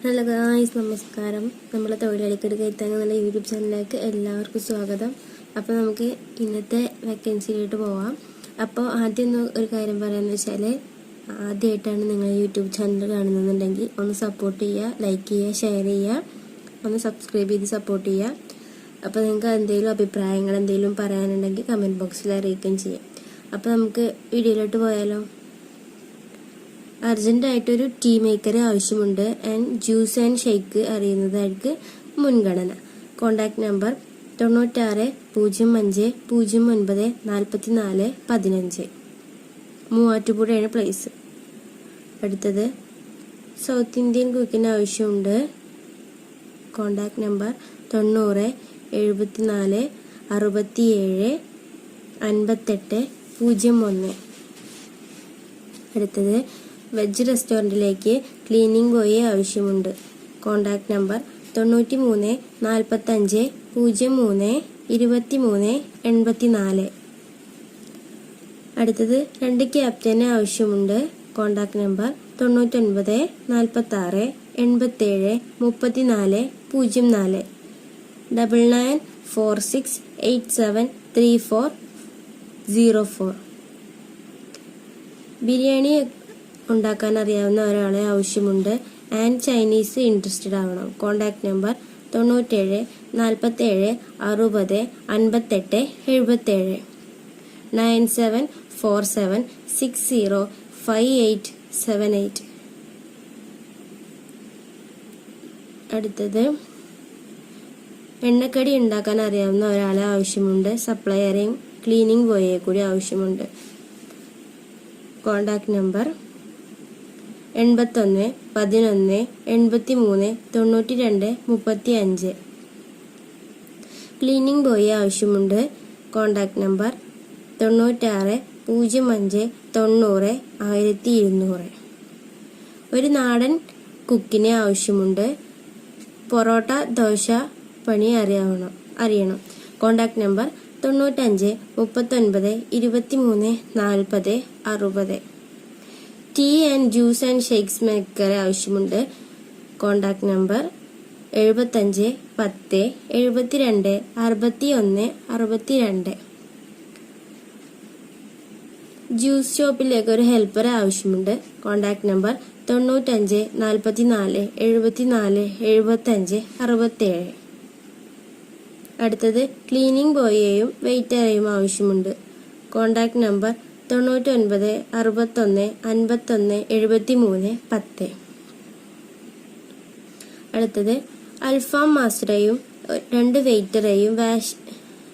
Hello guys നമസ്കാരം. നമ്മളെ തൊഴിലാളിക്കൊരു കയറ്റാൻ എന്നുള്ള യൂട്യൂബ് ചാനലിലേക്ക് എല്ലാവർക്കും സ്വാഗതം. അപ്പോൾ നമുക്ക് ഇന്നത്തെ വേക്കൻസിയിലോട്ട് പോവാം. അപ്പോൾ ആദ്യം ഒരു കാര്യം പറയാമെന്ന് വെച്ചാൽ ആദ്യമായിട്ടാണ് നിങ്ങൾ യൂട്യൂബ് ചാനൽ കാണുന്നുണ്ടെങ്കിൽ ഒന്ന് സപ്പോർട്ട് ചെയ്യുക ലൈക്ക് ചെയ്യുക ഷെയർ ചെയ്യുക ഒന്ന് സബ്സ്ക്രൈബ് ചെയ്ത് സപ്പോർട്ട് ചെയ്യുക. അപ്പോൾ നിങ്ങൾക്ക് എന്തെങ്കിലും അഭിപ്രായങ്ങൾ എന്തെങ്കിലും പറയാനുണ്ടെങ്കിൽ കമന്റ് ബോക്സിൽ അറിയിക്കുകയും ചെയ്യാം. അപ്പോൾ നമുക്ക് വീഡിയോയിലോട്ട് പോയാലോ? അർജന്റായിട്ടൊരു ടീ മേക്കർ ആവശ്യമുണ്ട്. ആൻഡ് ജ്യൂസ് ആൻഡ് ഷേക്ക് അറിയുന്നതായിരിക്കും മുൻഗണന. കോണ്ടാക്ട് നമ്പർ തൊണ്ണൂറ്റാറ് പൂജ്യം അഞ്ച് പൂജ്യം ഒൻപത് നാൽപ്പത്തി നാല് പതിനഞ്ച്. മൂവാറ്റുപുഴയാണ് പ്ലേസ് അടുത്തത് സൗത്ത് ഇന്ത്യൻ കുക്കിന് ആവശ്യമുണ്ട്. കോണ്ടാക്ട് നമ്പർ തൊണ്ണൂറ് എഴുപത്തിനാല് അറുപത്തിയേഴ് അൻപത്തെട്ട് പൂജ്യം ഒന്ന്. അടുത്തത് വെജ് റെസ്റ്റോറന്റിലേക്ക് ക്ലീനിംഗ് ബോയെ ആവശ്യമുണ്ട്. കോണ്ടാക്ട് നമ്പർ തൊണ്ണൂറ്റി മൂന്ന് നാൽപ്പത്തഞ്ച് പൂജ്യം മൂന്ന് ഇരുപത്തി മൂന്ന് എൺപത്തി നാല് അടുത്തത് രണ്ട് ക്യാപ്റ്റന് ആവശ്യമുണ്ട്. കോണ്ടാക്ട് നമ്പർ തൊണ്ണൂറ്റൊൻപത് നാൽപ്പത്തി ആറ് എൺപത്തേഴ് മുപ്പത്തിനാല് പൂജ്യം നാല്. Double nine four six eight seven three four zero four. Biryani ഉണ്ടാക്കാൻ അറിയാവുന്ന ഒരാളെ ആവശ്യമുണ്ട്. ആൻഡ് ചൈനീസ് ഇൻട്രസ്റ്റഡ് ആവണം. കോണ്ടാക്ട് നമ്പർ തൊണ്ണൂറ്റേഴ് നാൽപ്പത്തേഴ് അറുപത് അൻപത്തെട്ട് എഴുപത്തേഴ്. Nine seven four seven six zero five eight seven eight. അടുത്തത്. എണ്ണക്കടി ഉണ്ടാക്കാൻ അറിയാവുന്ന ഒരാളെ ആവശ്യമുണ്ട്. സപ്ലയറേയും ക്ലീനിങ് ബോയെ കൂടി ആവശ്യമുണ്ട്. കോണ്ടാക്ട് നമ്പർ എൺപത്തൊന്ന് പതിനൊന്ന് എൺപത്തി മൂന്ന് തൊണ്ണൂറ്റി രണ്ട് മുപ്പത്തി അഞ്ച് ക്ലീനിങ് ബോയി ആവശ്യമുണ്ട്. കോണ്ടാക്ട് നമ്പർ തൊണ്ണൂറ്റാറ് പൂജ്യം അഞ്ച് തൊണ്ണൂറ് ആയിരത്തി ഇരുന്നൂറ്. ഒരു നാടൻ കുക്കിനെ ആവശ്യമുണ്ട്. പൊറോട്ട ദോശ പണി അറിയാവണം അറിയണം. കോണ്ടാക്ട് നമ്പർ തൊണ്ണൂറ്റഞ്ച് മുപ്പത്തൊൻപത് ഇരുപത്തി മൂന്ന് നാൽപ്പത് അറുപത്. Tea and juice and shakes maker ആവശ്യമുണ്ട്. കോണ്ടാക്ട് നമ്പർ എഴുപത്തഞ്ച് പത്ത് എഴുപത്തിരണ്ട് അറുപത്തി ഒന്ന് അറുപത്തിരണ്ട്. ജ്യൂസ് ഷോപ്പിലേക്ക് ഒരു ഹെൽപ്പർ ആവശ്യമുണ്ട്. കോണ്ടാക്ട് നമ്പർ തൊണ്ണൂറ്റഞ്ച് നാൽപ്പത്തി നാല് എഴുപത്തിനാല് എഴുപത്തഞ്ച് അറുപത്തേഴ്. അടുത്തത് ക്ലീനിങ് ബോയെയും വെയിറ്ററെയും ആവശ്യമുണ്ട്. കോണ്ടാക്ട് നമ്പർ തൊണ്ണൂറ്റൊൻപത് അറുപത്തൊന്ന് അൻപത്തൊന്ന് എഴുപത്തി മൂന്ന് പത്ത്. അടുത്തത് അൽഫാം മാസ്റ്ററെയും രണ്ട് വെയിറ്ററെയും വാഷ്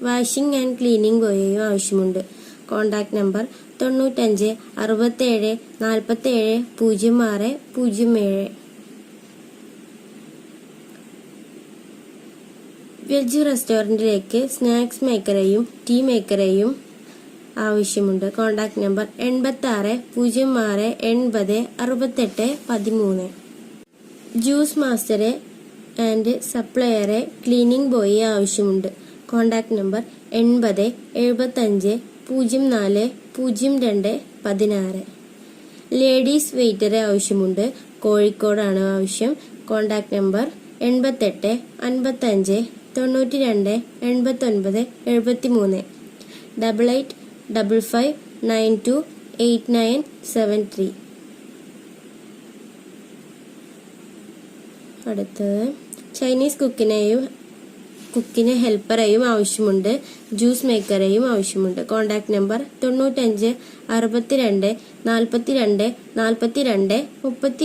വാഷിംഗ് ആൻഡ് ക്ലീനിങ് ബോയെയും ആവശ്യമുണ്ട്. കോണ്ടാക്ട് നമ്പർ തൊണ്ണൂറ്റഞ്ച് അറുപത്തേഴ് നാൽപ്പത്തേഴ് പൂജ്യം ആറ് പൂജ്യം ഏഴ്. വെജ് റെസ്റ്റോറന്റിലേക്ക് സ്നാക്സ് മേക്കറെയും ടീ മേക്കറെയും ആവശ്യമുണ്ട്. കോൺടാക്റ്റ് നമ്പർ എൺപത്തി ആറ് പൂജ്യം ആറ് എൺപത് അറുപത്തെട്ട് പതിമൂന്ന്. ജ്യൂസ് മാസ്റ്ററെ ആൻഡ് സപ്ലയറെ ക്ലീനിങ് ബോയി ആവശ്യമുണ്ട്. കോൺടാക്റ്റ് നമ്പർ എൺപത് എഴുപത്തഞ്ച് പൂജ്യം നാല് പൂജ്യം രണ്ട് പതിനാറ്. ലേഡീസ് വെയിറ്ററെ ആവശ്യമുണ്ട്. കോഴിക്കോടാണ് ആവശ്യം. കോൺടാക്റ്റ് നമ്പർ എൺപത്തെട്ട് അൻപത്തഞ്ച് തൊണ്ണൂറ്റി രണ്ട് എൺപത്തൊൻപത് എഴുപത്തി മൂന്ന് double eight double five nine two eight nine seven three അടുത്തത്. ചൈനീസ് കുക്കിനെയും കുക്കിന് ഹെൽപ്പറെയും ആവശ്യമുണ്ട്. ജ്യൂസ് മേക്കറെയും ആവശ്യമുണ്ട്. കോണ്ടാക്ട് നമ്പർ തൊണ്ണൂറ്റഞ്ച് അറുപത്തിരണ്ട് നാൽപ്പത്തിരണ്ട് നാൽപ്പത്തിരണ്ട് മുപ്പത്തി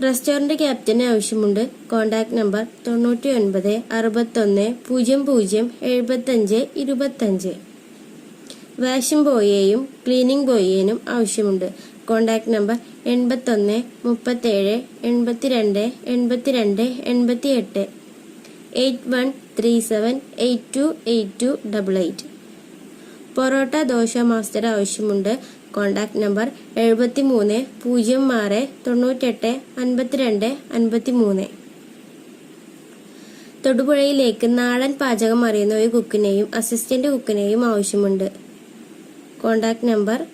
അഞ്ച് റെസ്റ്റോറന്റ് ക്യാപ്റ്റന് ആവശ്യമുണ്ട്. കോണ്ടാക്ട് നമ്പർ തൊണ്ണൂറ്റി ഒൻപത് അറുപത്തൊന്ന് പൂജ്യം പൂജ്യം എഴുപത്തഞ്ച് ഇരുപത്തഞ്ച്. വാഷിംഗ് ബോയെയും ക്ലീനിംഗ് ബോയേനും ആവശ്യമുണ്ട്. കോണ്ടാക്ട് നമ്പർ എൺപത്തൊന്ന് മുപ്പത്തേഴ് എൺപത്തിരണ്ട് എൺപത്തിരണ്ട് എൺപത്തിയെട്ട്. Eight one three seven eight two eight two double eight. Parotta dosa master ആവശ്യമുണ്ട്. കോണ്ടാക്ട് നമ്പർ എഴുപത്തി മൂന്ന് പൂജ്യം ആറ് തൊണ്ണൂറ്റെട്ട് അൻപത്തിരണ്ട് അൻപത്തി മൂന്ന് തൊടുപുഴയിലേക്ക് നാടൻ പാചകം അറിയുന്ന ഒരു കുക്കിനെയും അസിസ്റ്റന്റ് കുക്കിനെയും ആവശ്യമുണ്ട്. കോണ്ടാക്ട് നമ്പർ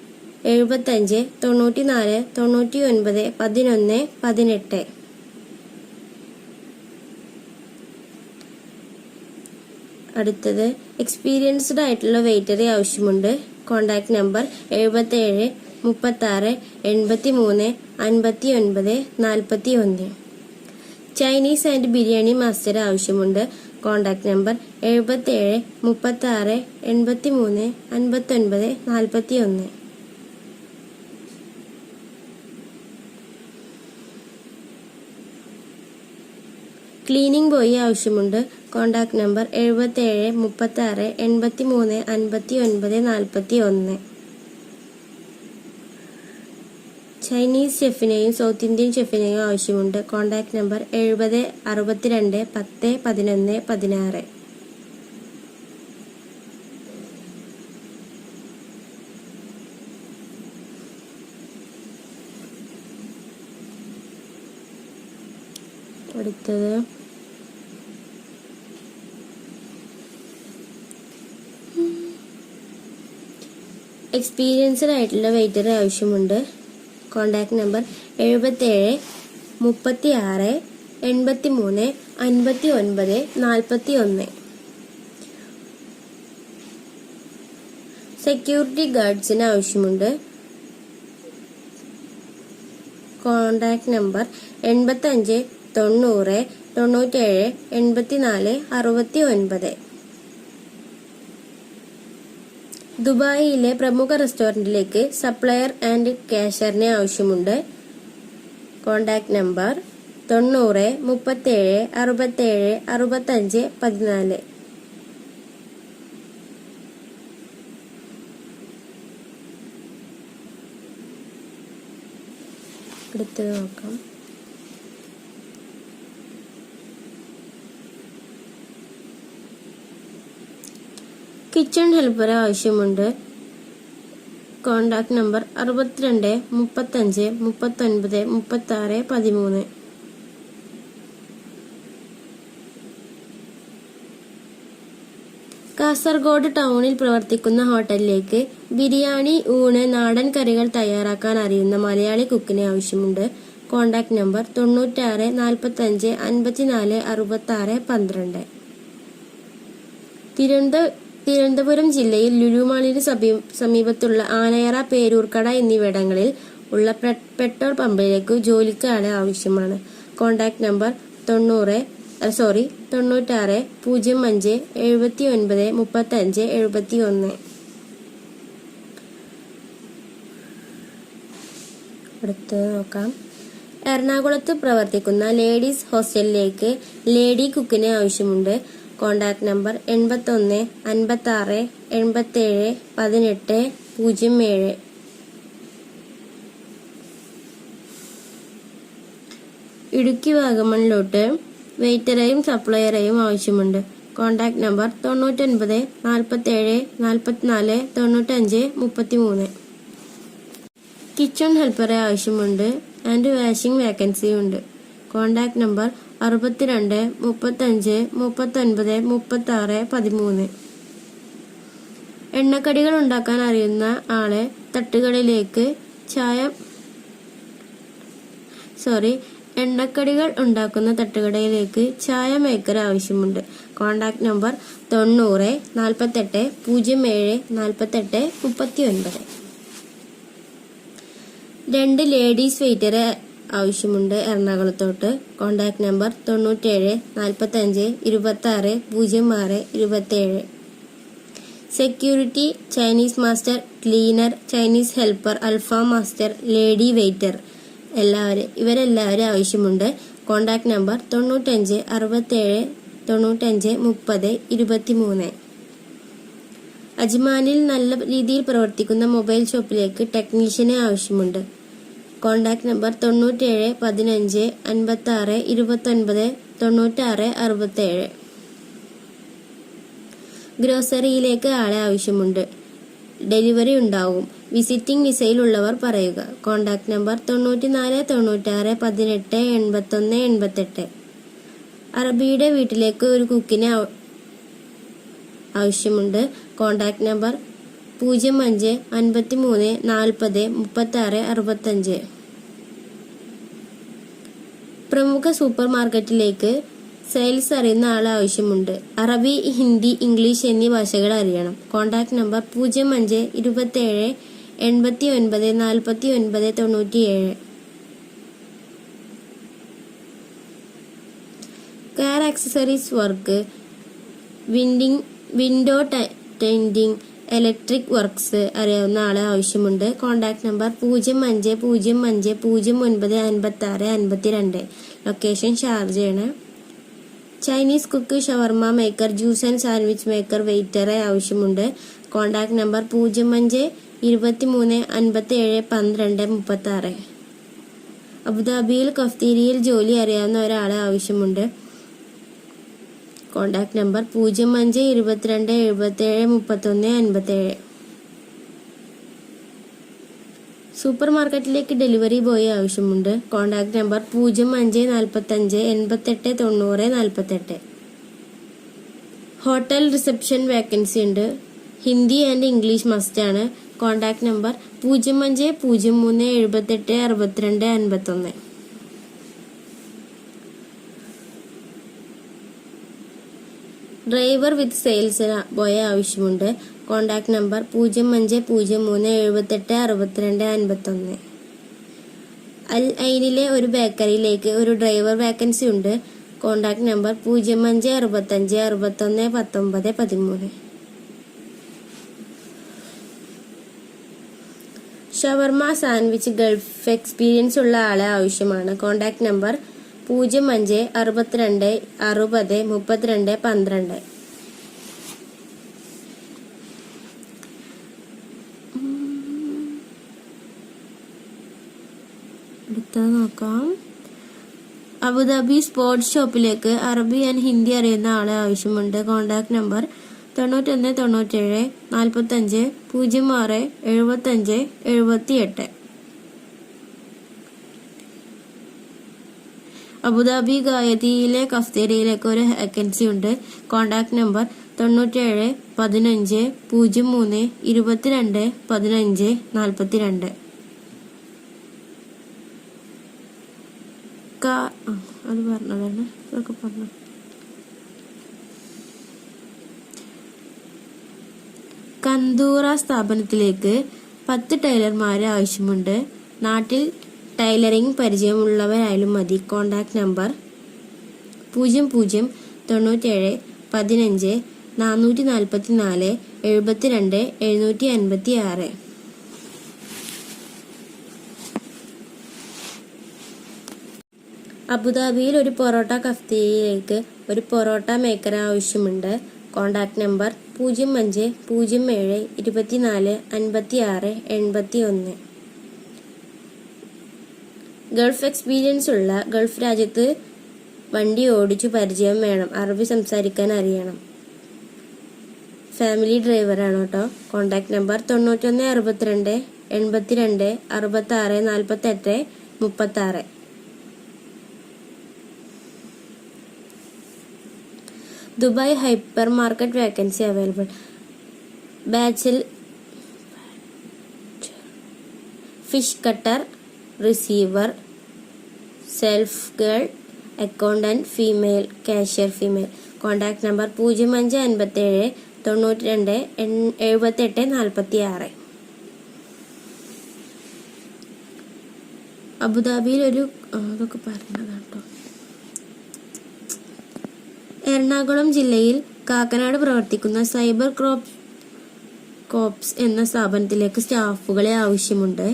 എഴുപത്തഞ്ച് തൊണ്ണൂറ്റി നാല് തൊണ്ണൂറ്റി ഒൻപത് പതിനൊന്ന് പതിനെട്ട്. അടുത്തത് എക്സ്പീരിയൻസ്ഡ് ആയിട്ടുള്ള വെയിറ്ററെ ആവശ്യമുണ്ട്. കോൺടാക്ട് നമ്പർ എഴുപത്തേഴ് മുപ്പത്താറ് എൺപത്തി മൂന്ന് അൻപത്തി ഒൻപത് നാൽപ്പത്തി ഒന്ന് ചൈനീസ് ആൻഡ് ബിരിയാണി മാസ്റ്റർ ആവശ്യമുണ്ട്. കോൺടാക്ട് നമ്പർ എഴുപത്തേഴ് മുപ്പത്താറ് എൺപത്തി മൂന്ന് അൻപത്തൊൻപത് നാൽപ്പത്തി ഒന്ന് ക്ലീനിംഗ് ബോയി ആവശ്യമുണ്ട്. കോൺടാക്ട് നമ്പർ എഴുപത്തേഴ് മുപ്പത്താറ് എൺപത്തി മൂന്ന് അൻപത്തി ഒൻപത് നാൽപ്പത്തി ഒന്ന് ചൈനീസ് ഷെഫിനെയും സൗത്ത് ഇന്ത്യൻ ഷെഫിനെയും ആവശ്യമുണ്ട്. കോൺടാക്ട് നമ്പർ എഴുപത് അറുപത്തിരണ്ട് പത്ത് പതിനൊന്ന് പതിനാറ്. അടുത്തത് എക്സ്പീരിയൻസ്ഡ് ആയിട്ടുള്ള വെയിറ്റർ ആവശ്യമുണ്ട്. കോൺടാക്ട് നമ്പർ എഴുപത്തേഴ് മുപ്പത്തി ആറ് എൺപത്തി മൂന്ന് അൻപത്തി ഒൻപത് നാൽപ്പത്തി ഒന്ന് സെക്യൂരിറ്റി ഗാർഡ്സിന് ആവശ്യമുണ്ട്. കോൺടാക്ട് നമ്പർ എൺപത്തഞ്ച് തൊണ്ണൂറ് തൊണ്ണൂറ്റേഴ് എൺപത്തിനാല് അറുപത്തി ഒൻപത് ദുബായിയിലെ പ്രമുഖ റെസ്റ്റോറന്റിലേക്ക് സപ്ലയർ ആൻഡ് കാഷ്യറിനെ ആവശ്യമുണ്ട്. കോണ്ടാക്ട് നമ്പർ തൊണ്ണൂറ് മുപ്പത്തേഴ് അറുപത്തേഴ് അറുപത്തഞ്ച് പതിനാല്. അടുത്തത് നോക്കാം. കിച്ചൺ ഹെൽപ്പർ ആവശ്യമുണ്ട്. കോണ്ടാക്ട് നമ്പർ അറുപത്തിരണ്ട് മുപ്പത്തഞ്ച് മുപ്പത്തൊൻപത് മുപ്പത്താറ് പതിമൂന്ന്. കാസർഗോഡ് ടൗണിൽ പ്രവർത്തിക്കുന്ന ഹോട്ടലിലേക്ക് ബിരിയാണി ഊണ് നാടൻ കറികൾ തയ്യാറാക്കാൻ അറിയുന്ന മലയാളി കുക്കിനെ ആവശ്യമുണ്ട്. കോണ്ടാക്ട് നമ്പർ തൊണ്ണൂറ്റാറ് നാൽപ്പത്തഞ്ച് അൻപത്തിനാല് അറുപത്തി ആറ് പന്ത്രണ്ട്. തിരുവനന്ത തിരുവനന്തപുരം ജില്ലയിൽ ലുലുമാളിന് സമീ- സമീപത്തുള്ള ആനയറ പേരൂർക്കട എന്നിവിടങ്ങളിൽ ഉള്ള പെട്രോൾ പമ്പിലേക്ക് ജോലിക്കാരെ ആവശ്യമാണ്. കോൺടാക്ട് നമ്പർ തൊണ്ണൂറ് സോറി തൊണ്ണൂറ്റാറ് പൂജ്യം അഞ്ച് എഴുപത്തി ഒൻപത് മുപ്പത്തഞ്ച് എഴുപത്തി ഒന്ന് അടുത്തത് നോക്കാം. എറണാകുളത്ത് പ്രവർത്തിക്കുന്ന ലേഡീസ് ഹോസ്റ്റലിലേക്ക് ലേഡി കുക്കിനെ ആവശ്യമുണ്ട്. കോൺടാക്ട് നമ്പർ എൺപത്തൊന്ന് അൻപത്തി ആറ് എൺപത്തേഴ് പതിനെട്ട് പൂജ്യം ഏഴ്. ഇടുക്കി വാഗമണിലോട്ട് വെയിറ്ററെയും സപ്ലയറെയും ആവശ്യമുണ്ട്. കോൺടാക്റ്റ് നമ്പർ തൊണ്ണൂറ്റൊൻപത് നാൽപ്പത്തേഴ് നാൽപ്പത്തിനാല് തൊണ്ണൂറ്റഞ്ച് മുപ്പത്തിമൂന്ന്. കിച്ചൺ ഹെൽപ്പറെ ആവശ്യമുണ്ട്. ആൻഡ് വാഷിംഗ് വേക്കൻസി ഉണ്ട് കോൺടാക്റ്റ് നമ്പർ അറുപത്തിരണ്ട് മുപ്പത്തഞ്ച് മുപ്പത്തൊൻപത് മുപ്പത്തി ആറ് പതിമൂന്ന്. എണ്ണക്കടികൾ ഉണ്ടാക്കാൻ അറിയുന്ന ആളെ തട്ടുകളിലേക്ക് ചായ സോറി എണ്ണക്കടികൾ ഉണ്ടാക്കുന്ന തട്ടുകടയിലേക്ക് ചായ മേക്കർ ആവശ്യമുണ്ട്. കോൺടാക്ട് നമ്പർ തൊണ്ണൂറ് നാൽപ്പത്തെട്ട് പൂജ്യം ഏഴ് നാൽപ്പത്തെട്ട് മുപ്പത്തി ഒൻപത് രണ്ട് ലേഡീസ് വെയിറ്ററെ ആവശ്യമുണ്ട്. എറണാകുളത്തോട്ട്. കോൺടാക്ട് നമ്പർ തൊണ്ണൂറ്റേഴ് നാൽപ്പത്തഞ്ച് ഇരുപത്തി ആറ് പൂജ്യം ആറ് ഇരുപത്തേഴ്. Security Chinese master cleaner Chinese helper അൽഫാം മാസ്റ്റർ ലേഡി വെയ്റ്റർ എല്ലാവരും ഇവരെല്ലാവരും ആവശ്യമുണ്ട്. കോൺടാക്ട് നമ്പർ തൊണ്ണൂറ്റഞ്ച് അറുപത്തേഴ് തൊണ്ണൂറ്റഞ്ച് മുപ്പത് ഇരുപത്തി മൂന്ന് അജ്മാനിൽ നല്ല രീതിയിൽ പ്രവർത്തിക്കുന്ന മൊബൈൽ ഷോപ്പിലേക്ക് ടെക്നീഷ്യനെ ആവശ്യമുണ്ട്. കോൺടാക്ട് നമ്പർ തൊണ്ണൂറ്റേഴ് പതിനഞ്ച് അൻപത്തി ആറ് ഇരുപത്തൊൻപത് തൊണ്ണൂറ്റാറ് അറുപത്തേഴ്. ഗ്രോസറിയിലേക്ക് ആളെ ആവശ്യമുണ്ട്. ഡെലിവറി ഉണ്ടാവും. വിസിറ്റിംഗ് വിസയിലുള്ളവർ പറയുക. കോൺടാക്റ്റ് നമ്പർ തൊണ്ണൂറ്റിനാല് തൊണ്ണൂറ്റാറ് പതിനെട്ട് എൺപത്തൊന്ന് എൺപത്തെട്ട്. അറബിയുടെ വീട്ടിലേക്ക് ഒരു കുക്കിന് ആവശ്യമുണ്ട്. കോൺടാക്റ്റ് നമ്പർ പൂജ്യം അഞ്ച് അൻപത്തി മൂന്ന് നാൽപ്പത് മുപ്പത്തി ആറ് അറുപത്തഞ്ച്. പ്രമുഖ സൂപ്പർ മാർക്കറ്റിലേക്ക് സെയിൽസ് അറിയുന്ന ആൾ ആവശ്യമുണ്ട്. അറബി ഹിന്ദി ഇംഗ്ലീഷ് എന്നീ ഭാഷകൾ അറിയണം. കോൺടാക്ട് നമ്പർ പൂജ്യം അഞ്ച് ഇരുപത്തേഴ് എൺപത്തി ഒൻപത് നാൽപ്പത്തി ഒൻപത് തൊണ്ണൂറ്റിയേഴ്. Car accessories work winding window tending electric works അറിയാവുന്ന ആളെ ആവശ്യമുണ്ട്. കോൺടാക്ട് നമ്പർ പൂജ്യം അഞ്ച് പൂജ്യം അഞ്ച് പൂജ്യം ഒൻപത് അൻപത്തി ആറ് അൻപത്തി രണ്ട് location ഷാർജയാണ് Chinese cook shawarma maker juice and sandwich maker വെയിറ്ററെ ആവശ്യമുണ്ട്. കോൺടാക്ട് നമ്പർ പൂജ്യം അഞ്ച് ഇരുപത്തി മൂന്ന് അൻപത്തി ഏഴ് പന്ത്രണ്ട് മുപ്പത്തി ആറ് അബുദാബിയിൽ കഫ്തീരിയിൽ ജോലി അറിയാവുന്ന ഒരാളെ ആവശ്യമുണ്ട്. കോൺടാക്ട് നമ്പർ പൂജ്യം അഞ്ച് ഇരുപത്തിരണ്ട് എഴുപത്തേഴ് മുപ്പത്തൊന്ന് അൻപത്തേഴ് സൂപ്പർ മാർക്കറ്റിലേക്ക് ഡെലിവറി ബോയ് ആവശ്യമുണ്ട്. കോണ്ടാക്ട് നമ്പർ പൂജ്യം അഞ്ച് നാൽപ്പത്തഞ്ച് എൺപത്തെട്ട് തൊണ്ണൂറ് നാൽപ്പത്തെട്ട് ഹോട്ടൽ റിസപ്ഷൻ വേക്കൻസി ഉണ്ട്. ഹിന്ദി ആൻഡ് ഇംഗ്ലീഷ് മസ്റ്റ് ആണ്. കോണ്ടാക്ട് നമ്പർ പൂജ്യം അഞ്ച് പൂജ്യം മൂന്ന് എഴുപത്തെട്ട് അറുപത്തിരണ്ട് അൻപത്തൊന്ന്. ഡ്രൈവർ വിത്ത് സെയിൽസ് ബോയ ആവശ്യമുണ്ട്. കോൺടാക്ട് നമ്പർ പൂജ്യം അഞ്ച് പൂജ്യം മൂന്ന് എഴുപത്തെട്ട് അറുപത്തിരണ്ട് അൻപത്തൊന്ന്. അൽ ഐനിലെ ഒരു ബേക്കറിയിലേക്ക് ഒരു ഡ്രൈവർ വേക്കൻസി ഉണ്ട്. കോൺടാക്ട് നമ്പർ പൂജ്യം അഞ്ച് അറുപത്തഞ്ച് അറുപത്തൊന്ന് പത്തൊമ്പത് പതിമൂന്ന്. ഷവർമ സാൻഡ്വിച്ച് ഗൾഫ് എക്സ്പീരിയൻസ് ഉള്ള ആളെ ആവശ്യമാണ്. കോൺടാക്ട് നമ്പർ പൂജ്യം അഞ്ച് അറുപത്തിരണ്ട് അറുപത് മുപ്പത്തിരണ്ട് പന്ത്രണ്ട്. നോക്കാം. അബുദാബി സ്പോർട്സ് ഷോപ്പിലേക്ക് അറബി ആൻഡ് ഹിന്ദി അറിയുന്ന ആളെ ആവശ്യമുണ്ട്. കോൺടാക്ട് നമ്പർ തൊണ്ണൂറ്റൊന്ന് തൊണ്ണൂറ്റേഴ് നാൽപ്പത്തഞ്ച് പൂജ്യം ആറ് എഴുപത്തഞ്ച് എഴുപത്തി എട്ട് അബുദാബി ഗായതിയിലെ കഫ്തേരിയിലേക്ക് ഒരു വേക്കൻസി ഉണ്ട്. കോൺടാക്ട് നമ്പർ തൊണ്ണൂറ്റേഴ് പതിനഞ്ച് പൂജ്യം മൂന്ന് ഇരുപത്തിരണ്ട് പതിനഞ്ച് നാൽപ്പത്തിരണ്ട് അത് പറഞ്ഞതാണ് അതൊക്കെ പറഞ്ഞു? കന്തൂറ സ്ഥാപനത്തിലേക്ക് പത്ത് ടൈലർമാരെ ആവശ്യമുണ്ട്. നാട്ടിൽ ടൈലറിംഗ് പരിചയമുള്ളവരായാലും മതി. കോൺടാക്ട് നമ്പർ പൂജ്യം പൂജ്യം തൊണ്ണൂറ്റേഴ് പതിനഞ്ച് നാനൂറ്റി നാൽപ്പത്തി നാല് എഴുപത്തിരണ്ട് എഴുന്നൂറ്റി അൻപത്തി ആറ് അബുദാബിയിൽ ഒരു പൊറോട്ട കഫ്തിയിലേക്ക് ഒരു പൊറോട്ട മേക്കർ ആവശ്യമുണ്ട്. കോൺടാക്ട് നമ്പർ പൂജ്യം അഞ്ച് പൂജ്യം ഏഴ് ഇരുപത്തിനാല് അൻപത്തി ആറ് എൺപത്തി ഒന്ന് ഗൾഫ് എക്സ്പീരിയൻസ് ഉള്ള ഗൾഫ് രാജ്യത്ത് വണ്ടി ഓടിച്ചു പരിചയം വേണം. അറബി സംസാരിക്കാൻ അറിയണം. ഫാമിലി ഡ്രൈവറാണ് കേട്ടോ. കോൺടാക്ട് നമ്പർ തൊണ്ണൂറ്റൊന്ന് അറുപത്തിരണ്ട് എൺപത്തിരണ്ട് അറുപത്തി ആറ് നാൽപ്പത്തെട്ട് മുപ്പത്തി ആറ് Dubai hypermarket vacancy available ബാച്ചിൽ fish cutter receiver self girl accountant female cashier female contact number പൂജ്യം അഞ്ച് അൻപത്തേഴ് തൊണ്ണൂറ്റി രണ്ട് എഴുപത്തെട്ട് നാൽപ്പത്തി ആറ് അബുദാബിയിൽ ഒരു അതൊക്കെ പറയുന്നതാണ് കേട്ടോ എറണാകുളം ജില്ലയിൽ കാക്കനാട് പ്രവർത്തിക്കുന്ന സൈബർ ക്രോപ്പ് കോപ്സ് എന്ന സ്ഥാപനത്തിലേക്ക് സ്റ്റാഫുകളെ ആവശ്യമുണ്ട്.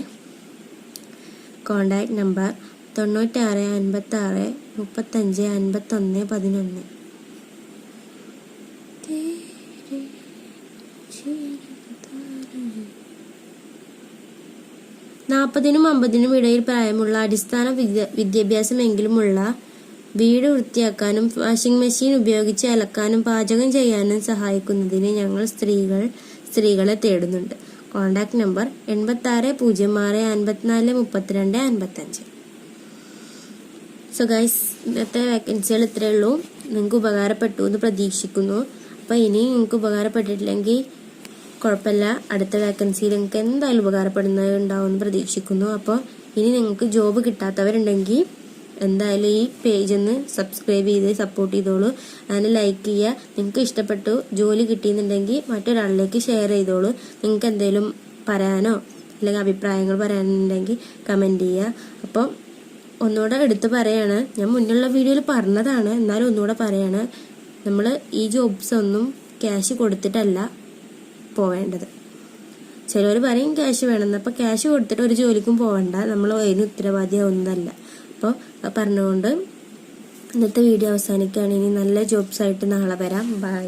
കോൺടാക്ട് നമ്പർ തൊണ്ണൂറ്റാറ് അൻപത്തി ആറ് മുപ്പത്തഞ്ച് അൻപത്തൊന്ന് പതിനൊന്ന്. നാൽപ്പതിനും അമ്പതിനും ഇടയിൽ പ്രായമുള്ള അടിസ്ഥാന വിദ്യ വിദ്യാഭ്യാസമെങ്കിലുമുള്ള വീട് വൃത്തിയാക്കാനും വാഷിംഗ് മെഷീൻ ഉപയോഗിച്ച് അലക്കാനും പാചകം ചെയ്യാനും സഹായിക്കുന്നതിന് ഞങ്ങൾ സ്ത്രീകൾ സ്ത്രീകളെ തേടുന്നുണ്ട്. കോൺടാക്ട് നമ്പർ എൺപത്തി ആറ് പൂജ്യം ആറ് അൻപത്തിനാല് മുപ്പത്തിരണ്ട് അൻപത്തഞ്ച് സോ ഗൈസ് ഇന്നത്തെ വേക്കൻസികൾ ഇത്രയേ ഉള്ളൂ. നിങ്ങൾക്ക് ഉപകാരപ്പെട്ടു എന്ന് പ്രതീക്ഷിക്കുന്നു. അപ്പോൾ ഇനി നിങ്ങൾക്ക് ഉപകാരപ്പെട്ടിട്ടില്ലെങ്കിൽ കുഴപ്പമില്ല. അടുത്ത വേക്കൻസിയിൽ നിങ്ങൾക്ക് എന്തായാലും ഉപകാരപ്പെടുന്നത് ഉണ്ടാവുമെന്ന് പ്രതീക്ഷിക്കുന്നു. അപ്പോൾ ഇനി നിങ്ങൾക്ക് ജോബ് കിട്ടാത്തവരുണ്ടെങ്കിൽ എന്തായാലും ഈ പേജ് ഒന്ന് സബ്സ്ക്രൈബ് ചെയ്ത് സപ്പോർട്ട് ചെയ്തോളൂ. അതിന് ലൈക്ക് ചെയ്യുക. നിങ്ങൾക്ക് ഇഷ്ടപ്പെട്ടു ജോലി കിട്ടിയെന്നുണ്ടെങ്കിൽ മറ്റൊരാളിലേക്ക് ഷെയർ ചെയ്തോളൂ. നിങ്ങൾക്ക് എന്തെങ്കിലും പറയാനോ അല്ലെങ്കിൽ അഭിപ്രായങ്ങൾ പറയാനുണ്ടെങ്കിൽ കമന്റ് ചെയ്യുക. അപ്പം ഒന്നുകൂടെ എടുത്ത് പറയാണ്. ഞാൻ മുന്നുള്ള വീഡിയോയിൽ പറഞ്ഞതാണ്. എന്നാലും ഒന്നുകൂടെ പറയാണ്. നമ്മൾ ഈ ജോബ്സ് ഒന്നും ക്യാഷ് കൊടുത്തിട്ടല്ല പോവേണ്ടത്. ചിലവർ പറയും ക്യാഷ് വേണമെന്ന്. അപ്പോൾ ക്യാഷ് കൊടുത്തിട്ട് ഒരു ജോലിക്കും പോകണ്ട നമ്മൾ അതിന് ഉത്തരവാദിയാവുന്നതല്ല. അപ്പോൾ പറഞ്ഞുകൊണ്ട് ഇന്നത്തെ വീഡിയോ അവസാനിക്കുകയാണ്. ഇനി നല്ല ജോബ്സ് ആയിട്ട് നാളെ വരാം. ബൈ